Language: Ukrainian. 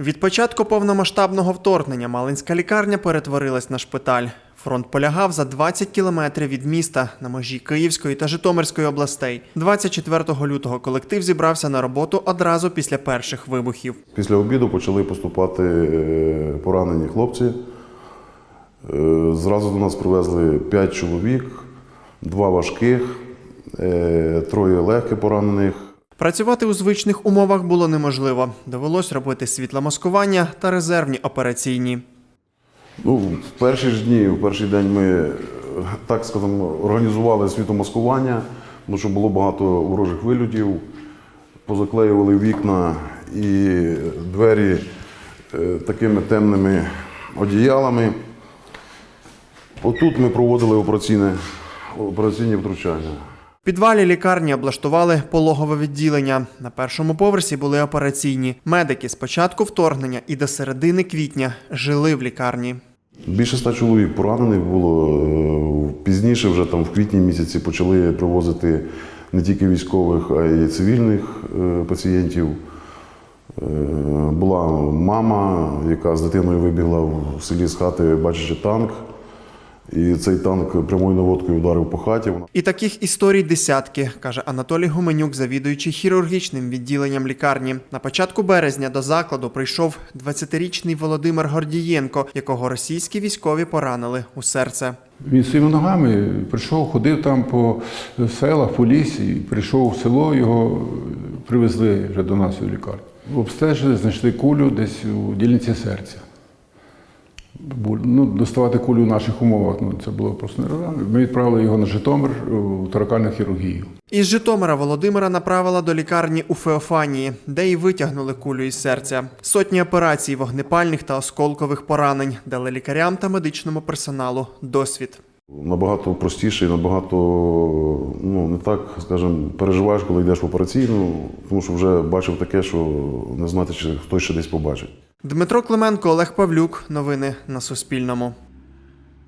Від початку повномасштабного вторгнення Малинська лікарня перетворилась на шпиталь. Фронт полягав за 20 кілометрів від міста на межі Київської та Житомирської областей. 24 лютого колектив зібрався на роботу одразу після перших вибухів. Після обіду почали поступати е, поранені хлопці. Е, Зразу до нас привезли 5 чоловік, два важких, е, троє легких поранених. Працювати у звичних умовах було неможливо. Довелось робити світломаскування та резервні операційні. Ну, в перші ж дні, в перший день ми, так скажемо, організували світомаскування, тому що було багато ворожих вильотів, позаклеювали вікна і двері е, такими темними одіялами. Отут ми проводили операційне, операційні втручання. Підвалі лікарні облаштували пологове відділення. На першому поверсі були операційні. Медики з початку вторгнення і до середини квітня жили в лікарні. Більше ста чоловік поранених було. Е, Пізніше, вже там в квітні місяці, почали привозити не тільки військових, а й цивільних е, пацієнтів. Е, Була мама, яка з дитиною вибігла в селі з хати, бачачи танк. І цей танк прямою наводкою ударив по хаті. Вона І таких історій десятки, каже Анатолій Гуменюк, завідуючий хірургічним відділенням лікарні. На початку березня до закладу прийшов 20-річний Володимир Гордієнко, якого російські військові поранили у серце. Він своїми ногами прийшов, ходив там по селах, по лісі, прийшов в село, його привезли вже до нас у лікарню. Обстежили, знайшли кулю десь у дільниці серця. Ну, доставати кулю в наших умовах ну, це було просто нереально. Ми відправили його на Житомир у торакальну хірургію. Із Житомира Володимира направила до лікарні у Феофанії, де й витягнули кулю із серця. Сотні операцій вогнепальних та осколкових поранень дали лікарям та медичному персоналу досвід. набагато простіше і набагато ну, не так, скажімо, переживаєш, коли йдеш в операційну, тому що вже бачив таке, що не знати, чи хтось ще десь побачить. Дмитро Клименко, Олег Павлюк. Новини на Суспільному.